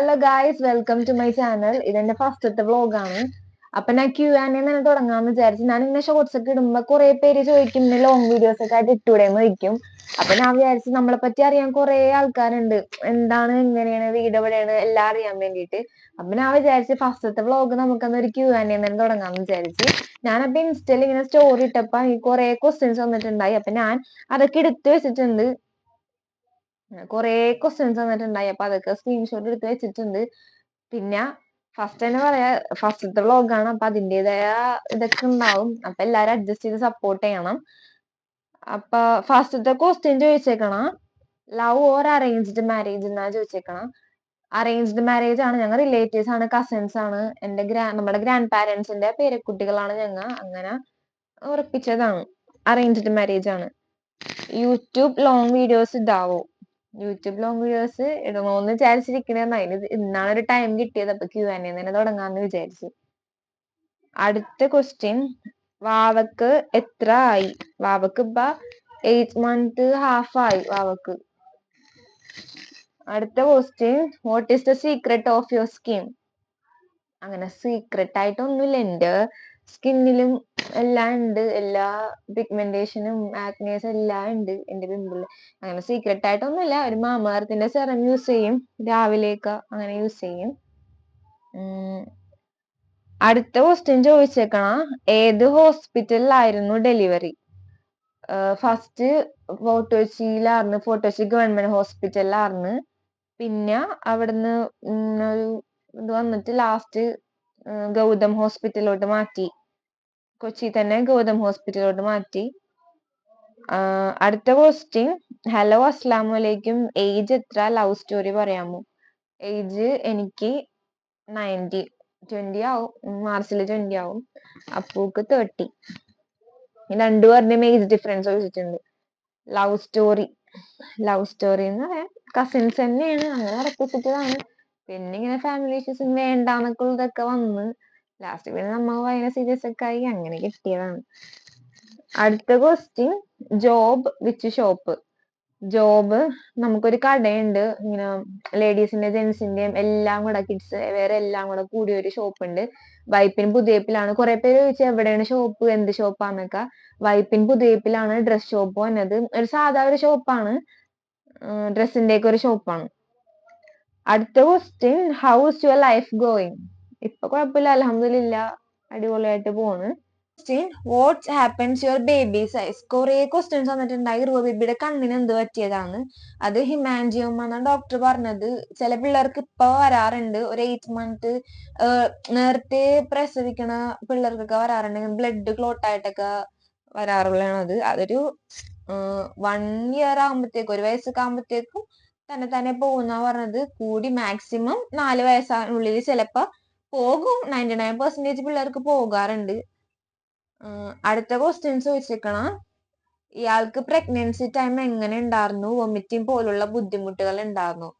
Hello guys welcome to my channel ഇതെന്റെ ഫസ്റ്റത്തെ വ്ളോഗാണ് അപ്പൊ ഞാൻ ക്യൂ ആൻഡ് തന്നെ തുടങ്ങാന്ന് വിചാരിച്ചു ഞാൻ ഇങ്ങനെ ഷോർട്സ് ഒക്കെ ഇടുമ്പോ കുറെ പേര് ചോദിക്കും ലോങ് വീഡിയോസ് ഒക്കെ ആയിട്ട് ഇട്ടൂടെ എന്ന് ചോദിക്കും. അപ്പൊ ഞാൻ വിചാരിച്ചു നമ്മളെ പറ്റി അറിയാൻ കുറെ ആൾക്കാരുണ്ട്. എന്താണ് എങ്ങനെയാണ് വീട് എവിടെയാണ് എല്ലാം അറിയാൻ വേണ്ടിയിട്ട്. അപ്പൊ ഞാൻ വിചാരിച്ചു ഫസ്റ്റത്തെ വ്ളോഗ് നമുക്കൊന്ന് ഒരു ക്യൂ ആൻഡ് തന്നെ തുടങ്ങാന്ന് വിചാരിച്ചു. ഞാനപ്പോ ഇൻസ്റ്റയിൽ ഇങ്ങനെ സ്റ്റോറി ഇട്ടപ്പോ ഈ കുറെ ക്വസ്റ്റ്യൻസ് വന്നിട്ടുണ്ടായി. അപ്പൊ ഞാൻ അതൊക്കെ എടുത്തു വെച്ചിട്ടുണ്ട്. കുറേ ക്വസ്റ്റ്യൻസ് വന്നിട്ടുണ്ടായി. അപ്പൊ അതൊക്കെ സ്ക്രീൻഷോട്ട് എടുത്ത് വെച്ചിട്ടുണ്ട്. പിന്നെ ഫസ്റ്റ് തന്നെ പറയാ ഫസ്റ്റത്തെ വ്ളോഗാണ് അപ്പൊ അതിന്റെതായ ഇതൊക്കെ ഉണ്ടാവും. അപ്പൊ എല്ലാരും അഡ്ജസ്റ്റ് ചെയ്ത് സപ്പോർട്ട് ചെയ്യണം. അപ്പൊ ഫസ്റ്റത്തെ ക്വസ്റ്റ്യൻ ചോദിച്ചേക്കണം. ലവ് ഓർ അറേഞ്ച്ഡ് മാരേജ് എന്നാ ചോദിച്ചേക്കണം. അറേഞ്ച്ഡ് മാരേജ് ആണ് ഞങ്ങൾ റിലേറ്റീവ്സ് ആണ് കസിൻസ് ആണ്. എന്റെ ഗ്രാ നമ്മുടെ ഗ്രാൻഡ് പാരന്റ്സിന്റെ പേരക്കുട്ടികളാണ് ഞങ്ങൾ അങ്ങനെ ഉറപ്പിച്ചതാണ്. അറേഞ്ച്ഡ് മാരേജ് ആണ്. യൂട്യൂബ് ലോങ് വീഡിയോസ് ഇതാവോ. യൂട്യൂബ് ലോങ് വീഡിയോസ് ഇടണോന്ന് വിചാരിച്ചിരിക്കണേന്ന്. അതിന് ഇന്നാണ് ഒരു ടൈം കിട്ടിയത്. അപ്പൊ ക്യൂ ആൻ തന്നെ തുടങ്ങാന്ന് വിചാരിച്ചു. അടുത്ത ക്വസ്റ്റ്യൻ വാവക്ക് എത്ര ആയി? വാവക്ക് ഇപ്പൊ എയ്റ്റ് മന്ത് ഹാഫ് ആയി വാവക്ക്. അടുത്ത question what is the secret of your skin അങ്ങനെ സീക്രട്ട് ആയിട്ടൊന്നുമില്ല. എന്റെ സ്കിന്നിലും എല്ലാം ഉണ്ട്. എല്ലാ പിഗ്മെന്റേഷനും ആക്നേസ് എല്ലാം ഉണ്ട് എന്റെ പിമ്പിളിൽ അങ്ങനെ സീക്രട്ട് ആയിട്ടൊന്നുമില്ല. ഒരു മാമാർത്തിന്റെ സെറം യൂസ് ചെയ്യും. രാവിലെയൊക്കെ അങ്ങനെ യൂസ് ചെയ്യും. അടുത്ത ക്വസ്റ്റ്യൻ ചോദിച്ചേക്കണ. ഏത് ഹോസ്പിറ്റലിലായിരുന്നു ഡെലിവറി ഫസ്റ്റ് ഫോർട്ടോച്ചിയിലായിരുന്നു ഫോർട്ടോച്ചി ഗവൺമെന്റ് ഹോസ്പിറ്റലിലായിരുന്നു പിന്നെ അവിടുന്ന് ഒരു ഇത് വന്നിട്ട് ലാസ്റ്റ് ഗൗതം ഹോസ്പിറ്റലിലോട്ട് മാറ്റി. കൊച്ചി തന്നെ ഗൗതം ഹോസ്പിറ്റലിലോട്ട് മാറ്റി. അടുത്ത ക്വസ്റ്റ്യൻ ഹലോ അസ്സലാമു വലൈക്കും ഏജ് എത്ര? ലവ് സ്റ്റോറി പറയാമോ? ഏജ് എനിക്ക് നയന്റി ട്വന്റി ആവും. മാർച്ചിൽ ട്വന്റി ആവും. അപ്പൂക്ക് തേർട്ടി രണ്ടുപേരുടെയും ഏജ് ഡിഫറൻസ് ചോദിച്ചിട്ടുണ്ട്. ലവ് സ്റ്റോറി ലവ് സ്റ്റോറി എന്ന് പറയാം. കസിൻസ് തന്നെയാണ്. അങ്ങനെ ഉറപ്പിച്ചിട്ടതാണ് പിന്നെ ഇങ്ങനെ ഫാമിലി ഇഷ്യൂസ് വേണ്ടാന്നൊക്കെ ഉള്ളതൊക്കെ വന്ന് ലാസ്റ്റ് പിന്നെ നമ്മ ഭയങ്കര സീരിയസ് ഒക്കെ ആയി അങ്ങനെ കിട്ടിയതാണ്. അടുത്ത question job which shop job നമുക്കൊരു കടയുണ്ട്. ഇങ്ങനെ ലേഡീസിന്റെ ജെന്റ്സിന്റെയും എല്ലാം കൂടെ കിഡ്സ് വേറെ എല്ലാം കൂടെ കൂടിയ ഒരു ഷോപ്പ് ഉണ്ട്. വൈപ്പിൻ പുതിയപ്പിലാണ് കുറെ പേര് ചോദിച്ചു എവിടെയാണ് ഷോപ്പ് എന്ത് ഷോപ്പാന്നൊക്കെ വൈപ്പിൻ പുതിയപ്പിലാണ് ഡ്രസ് ഷോപ്പ് വന്നത്. ഒരു സാധാ ഒരു ഷോപ്പാണ് ഡ്രസ്സിന്റെ ഒക്കെ ഒരു ഷോപ്പാണ് അടുത്ത question how's your life going ഇപ്പൊ കുഴപ്പമില്ല അലഹമില്ല അടിപൊളിയായിട്ട് പോണ്. What's happens your baby size കുറെ ക്വസ്റ്റ്യൻസ് വന്നിട്ടുണ്ടായി. റുവ ബേബിയുടെ കണ്ണിന് എന്ത് പറ്റിയതാണ്? അത് ഹിമാൻജിയോമ എന്നാണ് ഡോക്ടർ പറഞ്ഞത്. ചില പിള്ളേർക്ക് ഇപ്പൊ വരാറുണ്ട്. ഒരു എയ്റ്റ് മന്ത് നേരത്തെ പ്രസവിക്കണ പിള്ളേർക്കൊക്കെ വരാറുണ്ട് ബ്ലഡ് ക്ലോട്ട് ആയിട്ടൊക്കെ വരാറുള്ളതാണ് അതൊരു വൺ ഇയർ ആകുമ്പോഴത്തേക്കും ഒരു വയസ്സൊക്കെ ആകുമ്പോഴത്തേക്കും തന്നെ തന്നെ പോകുന്ന പറഞ്ഞത്. കൂടി മാക്സിമം നാല് വയസ്സിനുള്ളിൽ ചിലപ്പോ പോകും. നയന്റി നയൻ പെർസെന്റേജ് പിള്ളേർക്ക് പോകാറുണ്ട്. അടുത്ത ക്വസ്റ്റ്യൻസ് ചോദിച്ചേക്കണ. ഇയാൾക്ക് പ്രഗ്നൻസി ടൈം എങ്ങനെ ഉണ്ടായിരുന്നു വൊമിറ്റിംഗ് പോലുള്ള ബുദ്ധിമുട്ടുകൾ ഉണ്ടായിരുന്നു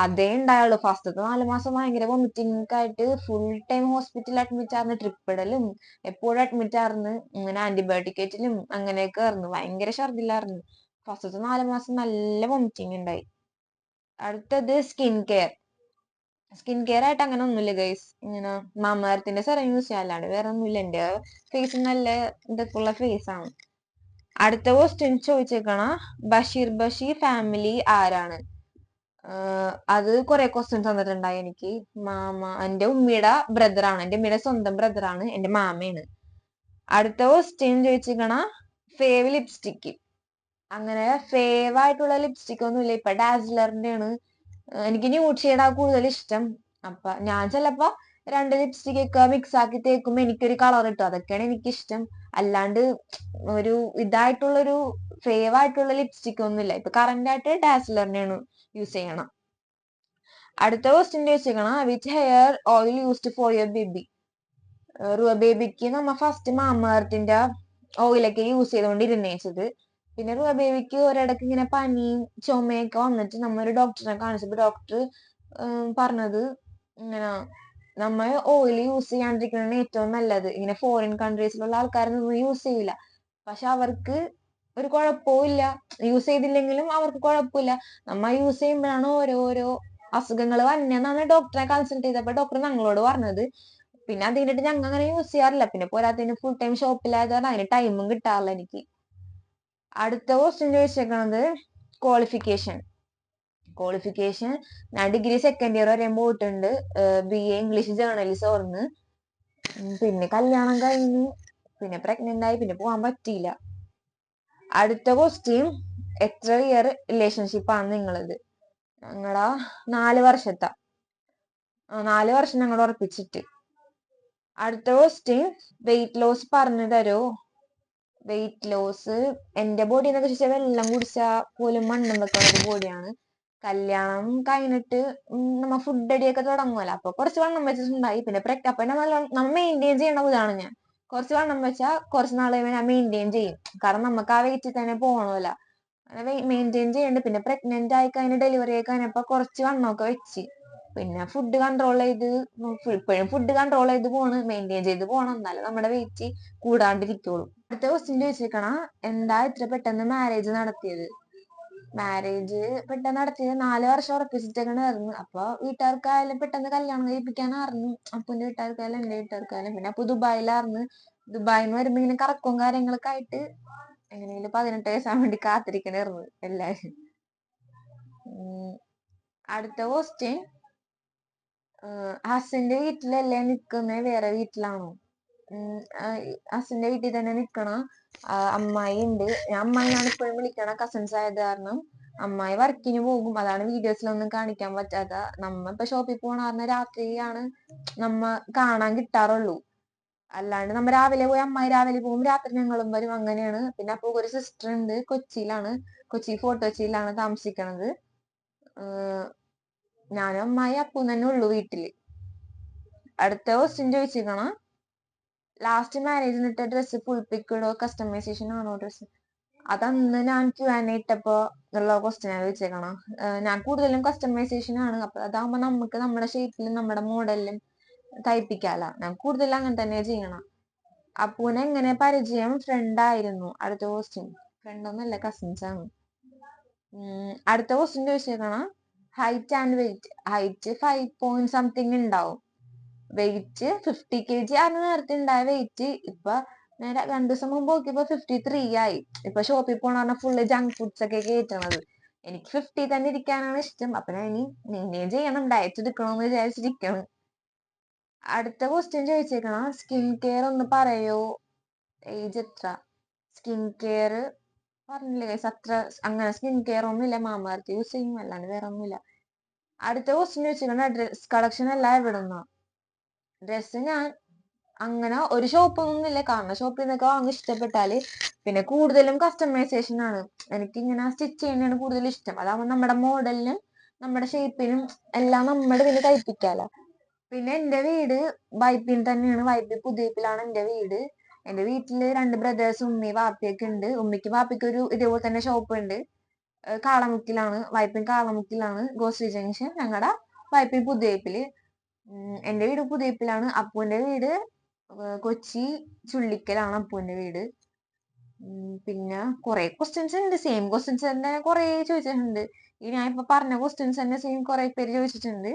അതേ ഉണ്ടായുള്ളൂ ഫസ്റ്റത്തെ നാല് മാസം ഭയങ്കര വൊമിറ്റിംഗ് ആയിട്ട് ഫുൾ ടൈം ഹോസ്പിറ്റലിൽ അഡ്മിറ്റ് ആയിരുന്നു ട്രിപ്പിടലും എപ്പോഴും അഡ്മിറ്റ് ആയിരുന്നു ഇങ്ങനെ ആന്റിബയോട്ടിക്കറ്റിലും അങ്ങനെയൊക്കെ ആയിരുന്നു ഭയങ്കര ഛർദിലായിരുന്നു ഫസ്റ്റത്തെ നാല് മാസം നല്ല വൊമിറ്റിംഗ് ഉണ്ടായി അടുത്തത് സ്കിൻ കെയർ സ്കിൻ കെയർ ആയിട്ട് അങ്ങനെ ഒന്നുമില്ല ഗൈസ് ഇങ്ങനെ മാമരത്തിന്റെ സെറം യൂസ് ചെയ്യാല്ലാണ്ട് വേറെ ഒന്നുമില്ല എന്റെ ഫേസ് നല്ല ഇതൊക്കെയുള്ള ഫേസാണ് അടുത്ത ക്വസ്റ്റ്യൻ ചോദിച്ചേക്കണ ബഷീർ ബഷീർ ഫാമിലി ആരാണ്? അത് കുറെ ക്വസ്റ്റ്യൻസ് തന്നിട്ടുണ്ടായി എനിക്ക്. മാമ എന്റെ ഉമ്മയുടെ ബ്രദറാണ് എന്റെ ഉമ്മയുടെ സ്വന്തം ബ്രദറാണ് എന്റെ മാമയാണ്. അടുത്ത ക്വസ്റ്റ്യൻ ചോദിച്ചിരിക്കണ ഫേവ് ലിപ്സ്റ്റിക്ക് അങ്ങനെ ഫേവ് ആയിട്ടുള്ള ലിപ്സ്റ്റിക് ഒന്നുമില്ല. ഇപ്പൊ ഡാസ്ലറിന്റെ ആണ് എനിക്ക് ന്യൂഡ് കൂടുതൽ ഇഷ്ടം അപ്പൊ ഞാൻ ചിലപ്പോ രണ്ട് ലിപ്സ്റ്റിക് ഒക്കെ മിക്സ് ആക്കി തേക്കുമ്പോ എനിക്കൊരു കളർ കിട്ടും. അതൊക്കെയാണ് എനിക്ക് ഇഷ്ടം അല്ലാണ്ട് ഒരു ഇതായിട്ടുള്ളൊരു ഫേവ് ആയിട്ടുള്ള ലിപ്സ്റ്റിക് ഒന്നുമില്ല. ഇപ്പൊ കറന്റ് ആയിട്ട് ഡാസ്ലറിനെയാണ് യൂസ് ചെയ്യണം. അടുത്ത question ചോദിച്ചേക്കണം which hair oil used for your baby Ruva ബേബിക്ക് നമ്മ ഫസ്റ്റ് മാമർത്തിന്റെ ഓയിലൊക്കെ യൂസ് ചെയ്തുകൊണ്ടിരുന്നേച്ചത് പിന്നെ റുവ ബേബിക്ക് ഒരിടക്ക് ഇങ്ങനെ പനി ചുമയൊക്കെ വന്നിട്ട് നമ്മ ഒരു ഡോക്ടറിനെ കാണിച്ചപ്പോ ഡോക്ടർ പറഞ്ഞത് ഇങ്ങനെ നമ്മൾ ഓയിൽ യൂസ് ചെയ്യാണ്ടിരിക്കണതാണ് ഏറ്റവും നല്ലത്. ഇങ്ങനെ ഫോറിൻ കൺട്രീസിലുള്ള ആൾക്കാരൊന്നും യൂസ് ചെയ്യില്ല. പക്ഷെ അവർക്ക് ഒരു കുഴപ്പവും ഇല്ല. യൂസ് ചെയ്തില്ലെങ്കിലും അവർക്ക് കുഴപ്പമില്ല. നമ്മൾ യൂസ് ചെയ്യുമ്പോഴാണ് ഓരോരോ അസുഖങ്ങൾ വന്നെന്നാണ് ഡോക്ടറെ കൺസൾട്ട് ചെയ്തപ്പോ ഡോക്ടർ ഞങ്ങളോട് പറഞ്ഞത് പിന്നെ അത് കഴിഞ്ഞിട്ട് ഞങ്ങൾ അങ്ങനെ യൂസ് ചെയ്യാറില്ല. പിന്നെ പോരാത്തതിന് ഫുൾ ടൈം ഷോപ്പിലായത് കാരണം അതിന് ടൈമും കിട്ടാറില്ല എനിക്ക്. അടുത്ത ക്വസ്റ്റ്യൻ ചോദിച്ചേക്കണത് ക്വാളിഫിക്കേഷൻ ക്വാളിഫിക്കേഷൻ ഞാൻ ഡിഗ്രി സെക്കൻഡ് ഇയർ വരെ പോയിട്ടുണ്ട്. ബി എ ഇംഗ്ലീഷ് ജേർണലിസം ഓർന്ന് പിന്നെ കല്യാണം കഴിഞ്ഞു. പിന്നെ പ്രഗ്നന്റ് ആയി. പിന്നെ പോകാൻ പറ്റിയില്ല. അടുത്ത ക്വസ്റ്റ്യൻ എത്ര ഇയർ റിലേഷൻഷിപ്പാണ് നിങ്ങളത്? ഞങ്ങളാ നാല് വർഷത്തെ. നാല് വർഷം ഞങ്ങൾ ഉറപ്പിച്ചിട്ട്. അടുത്ത ക്വസ്റ്റ്യൻ വെയിറ്റ് ലോസ് പറഞ്ഞു തരോ? വെയിറ്റ് ലോസ് എന്റെ ബോഡി എന്നൊക്കെ ചോദിച്ചാൽ വെള്ളം കുടിച്ചാൽ പോലും മണ്ണും വെക്കണ ഒരു ബോഡിയാണ് കല്യാണം കഴിഞ്ഞിട്ട് നമ്മ ഫുഡ് അടിയൊക്കെ തുടങ്ങുമല്ലോ അപ്പൊ കുറച്ച് വണ്ണം വെച്ചിട്ടുണ്ടായി. പിന്നെ പ്രഗ് അപ്പൊ ഞാൻ നല്ല നമ്മ മെയിന്റെയിൻ ചെയ്യണ ഇതാണ് ഞാൻ. കുറച്ച് വണ്ണം വെച്ചാൽ കുറച്ച് നാൾ കഴിയുമ്പോൾ ഞാൻ മെയിന്റെയിൻ ചെയ്യും. കാരണം നമുക്ക് ആ വെയിറ്റിൽ തന്നെ പോകണമല്ലോ അങ്ങനെ മെയിന്റെയിൻ ചെയ്യണ്ട്. പിന്നെ പ്രഗ്നന്റ് ആയി കഴിഞ്ഞ് ഡെലിവറി ആയി കഴിഞ്ഞപ്പോ കുറച്ച് വണ്ണമൊക്കെ വെച്ച്. പിന്നെ ഫുഡ് കൺട്രോൾ ചെയ്ത് ഇപ്പോഴും ഫുഡ് കൺട്രോൾ ചെയ്ത് പോണ് മെയിന്റെയിൻ ചെയ്ത് പോണം. എന്നാലും നമ്മുടെ വെയിറ്റ് കൂടാണ്ടിരിക്കുള്ളൂ. അടുത്ത ക്വസ്റ്റ്യൻ ചോദിച്ചേക്കണ എന്താ ഇത്ര പെട്ടെന്ന് മാരേജ് നടത്തിയത്? മാരേജ് പെട്ടെന്ന് നടത്തിയത് നാല് വർഷം ഉറപ്പിച്ചിട്ടേക്കണായിരുന്നു അപ്പൊ വീട്ടുകാർക്കായാലും പെട്ടെന്ന് കല്യാണം കഴിപ്പിക്കാനായിരുന്നു അപ്പുന്റെ വീട്ടുകാർക്കായാലും എന്റെ വീട്ടുകാർക്കായാലും പിന്നെ അപ്പൊ ദുബായിലായിരുന്നു ദുബായിൽ നിന്ന് വരുമ്പോ ഇങ്ങനെ കറക്കവും കാര്യങ്ങളൊക്കെ ആയിട്ട് എങ്ങനെയെങ്കിലും പതിനെട്ട് വയസ്സാൻ വേണ്ടി കാത്തിരിക്കണായിരുന്നു എല്ലാരും. അടുത്ത ക്വസ്റ്റ്യൻ ഹസിന്റെ വീട്ടിലല്ലേ നിക്കുന്നേ? വേറെ വീട്ടിലാണോ? ഹസിന്റെ വീട്ടിൽ തന്നെ നിക്കണ? അമ്മായി ഉണ്ട്. ഞാൻ അമ്മായിയാണ് ഇപ്പോഴും വിളിക്കണ. കസിൻസ് ആയത് കാരണം അമ്മായി വർക്കിന് പോകും. അതാണ് വീഡിയോസിലൊന്നും കാണിക്കാൻ പറ്റാത്ത. നമ്മ ഇപ്പൊ ഷോപ്പിൽ പോണ രാത്രിയാണ് നമ്മ കാണാൻ കിട്ടാറുള്ളൂ. അല്ലാണ്ട് നമ്മ രാവിലെ പോയി അമ്മായി രാവിലെ പോകും. രാത്രി ഞങ്ങളും വരും. അങ്ങനെയാണ്. പിന്നെ അപ്പൊ ഒരു സിസ്റ്റർ ഉണ്ട്. കൊച്ചിയിലാണ്. കൊച്ചി ഫോർട്ട് കൊച്ചിയിലാണ് താമസിക്കണത്. ഞാനും അമ്മായി അപ്പു തന്നെ ഉള്ളു വീട്ടിൽ. അടുത്ത ക്വസ്റ്റ്യൻ ചോദിച്ചിരിക്കണ ലാസ്റ്റ് മാരേജ് ഇട്ട ഡ്രസ്സ് പുളിപ്പിക്കണോ കസ്റ്റമൈസേഷൻ ആണോ ഡ്രസ്സ് അതന്ന് ഞാൻ ക്യൂ ആൻ ഇട്ടപ്പോ എന്നുള്ള ക്വസ്റ്റ്യൻ ആണ് ചോദിച്ചേക്കണം ഞാൻ കൂടുതലും കസ്റ്റമൈസേഷൻ ആണ്. അപ്പൊ അതാകുമ്പോ നമുക്ക് നമ്മുടെ ഷേപ്പിലും നമ്മുടെ മോഡലിലും തയ്പ്പിക്കാല. ഞാൻ കൂടുതൽ അങ്ങനെ തന്നെ ചെയ്യണം. അപ്പൂനെ എങ്ങനെ പരിചയം? ഫ്രണ്ട് ആയിരുന്നു. അടുത്ത ക്വസ്റ്റ്യൻ ഫ്രണ്ട് ഒന്നല്ല കസിൻസ് ആണ്. അടുത്ത question ചോദിച്ചേക്കണം height and weight height five point something ഉണ്ടാവും വെയിറ്റ് ഫിഫ്റ്റി കെ ജി ആണ് നേരത്തെ ഉണ്ടായ വെയിറ്റ് ഇപ്പൊ ഞാൻ ര- രണ്ടു ദിവസം മുമ്പ് നോക്കിയപ്പോ ഫിഫ്റ്റി ത്രീ ആയി. ഇപ്പൊ ഷോപ്പിൽ പോണ ഫുള്ള് ജങ്ക് ഫുഡ്സ് ഒക്കെ കയറ്റണത് എനിക്ക് ഫിഫ്റ്റി തന്നെ ഇരിക്കാനാണ് ഇഷ്ടം. അപ്പൊ ഞാൻ ഇനി മെയിന്റെയിൻ ചെയ്യണം. ഡയറ്റ് എടുക്കണമെന്ന് വിചാരിച്ചിരിക്കണം. അടുത്ത ക്വസ്റ്റ്യൻ ചോദിച്ചേക്കണം സ്കിൻ കെയർ ഒന്ന് പറയോ? ഏജ് എത്ര? സ്കിൻ കെയർ പറഞ്ഞില്ലേ അത്ര അങ്ങനെ സ്കിൻ കെയർ ഒന്നുമില്ല മാമാർത്ത് യൂസ് ചെയ്യും അല്ലാണ്ട് വേറെ ഒന്നുമില്ല. അടുത്ത ക്വസ്റ്റിന് ചോദിച്ചേക്കണം ഡ്രസ് കളക്ഷൻ എല്ലാം നിന്നോ ഡ്രസ്സ് ഞാൻ അങ്ങനെ ഒരു ഷോപ്പ് കാരണം ഷോപ്പിൽ നിന്നൊക്കെ വാങ്ങി ഇഷ്ടപ്പെട്ടാൽ പിന്നെ കൂടുതലും കസ്റ്റമൈസേഷൻ ആണ്. എനിക്ക് ഇങ്ങനെ സ്റ്റിച്ച് ചെയ്യുന്നതാണ് കൂടുതൽ ഇഷ്ടം. അതാവുമ്പോൾ നമ്മുടെ മോഡലിനും നമ്മുടെ ഷേപ്പിനും എല്ലാം നമ്മുടെ പിന്നെ തയ്പ്പിക്കാലോ പിന്നെ എന്റെ വീട് വൈപ്പിൽ തന്നെയാണ്. വൈപ്പിൽ പുതിയപ്പിലാണ് എന്റെ വീട്. എന്റെ വീട്ടിൽ രണ്ട് ബ്രദേഴ്സ് ഉമ്മി വാപ്പിയൊക്കെ ഉണ്ട്. ഉമ്മിക്ക് വാപ്പയ്ക്ക് ഒരു ഇതേപോലെ തന്നെ ഷോപ്പ് ഉണ്ട്. കാളമുക്കിലാണ് വൈപ്പിൻ കാളമുക്കിലാണ് ഗോശ്രീ ജംഗ്ഷൻ ഞങ്ങളുടെ വൈപ്പിൻ പുതിയപ്പിൽ എന്റെ വീട് പുതിയപ്പിലാണ് അപ്പുവിന്റെ വീട് കൊച്ചി ചുള്ളിക്കലാണ് അപ്പുവിന്റെ വീട്. പിന്നെ കുറെ ക്വസ്റ്റ്യൻസ് ഉണ്ട്. സെയിം ക്വസ്റ്റ്യൻസ് തന്നെ കുറെ ചോദിച്ചിട്ടുണ്ട്. ഈ ഞാൻ ഇപ്പൊ പറഞ്ഞ ക്വസ്റ്റ്യൻസ് തന്നെ സെയിം കുറെ പേര് ചോദിച്ചിട്ടുണ്ട്.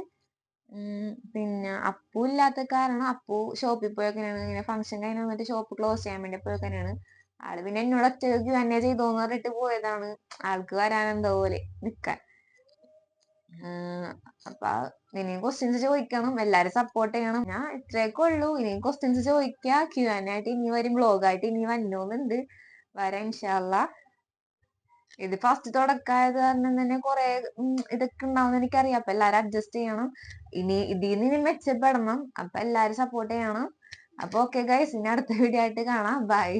പിന്നെ അപ്പു ഇല്ലാത്ത കാരണം അപ്പു ഷോപ്പിൽ പോയൊക്കെയാണ് ഇങ്ങനെ ഫംഗ്ഷൻ കഴിഞ്ഞ് വന്നിട്ട് ഷോപ്പ് ക്ലോസ് ചെയ്യാൻ വേണ്ടി പോയൊക്കെയാണ് ആൾ പിന്നെ എന്നോട് ഒറ്റയ്ക്ക് തന്നെ ചെയ്തോന്ന് പറഞ്ഞിട്ട് പോയതാണ്. ആൾക്ക് വരാൻ എന്തോ പോലെ നിക്കാൻ. അപ്പൊ ഇനിയും ക്വസ്റ്റ്യൻസ് ചോദിക്കണം എല്ലാരും സപ്പോർട്ട് ചെയ്യണം. ഞാൻ ഇത്രയൊക്കെ ഉള്ളൂ. ഇനിയും ക്വസ്റ്റ്യൻസ് ചോദിക്കുക ക്യൂ ആയിട്ട് ഇനി വരും. ബ്ലോഗായിട്ട് ഇനി വന്നോന്നുണ്ട്. വരാം ഇൻഷാല്ല ഇത് ഫസ്റ്റ് തുടക്കായത് കാരണം തന്നെ കുറെ ഇതൊക്കെ ഉണ്ടാവും എനിക്കറിയാം. അപ്പൊ എല്ലാരും അഡ്ജസ്റ്റ് ചെയ്യണം. ഇനി ഇതിന്ന് ഇനി മെച്ചപ്പെടണം. അപ്പൊ എല്ലാരും സപ്പോർട്ട് ചെയ്യണം. അപ്പൊ ഓക്കെ ഗൈസ് ഇനി അടുത്ത വീഡിയോ ആയിട്ട് കാണാം. ബൈ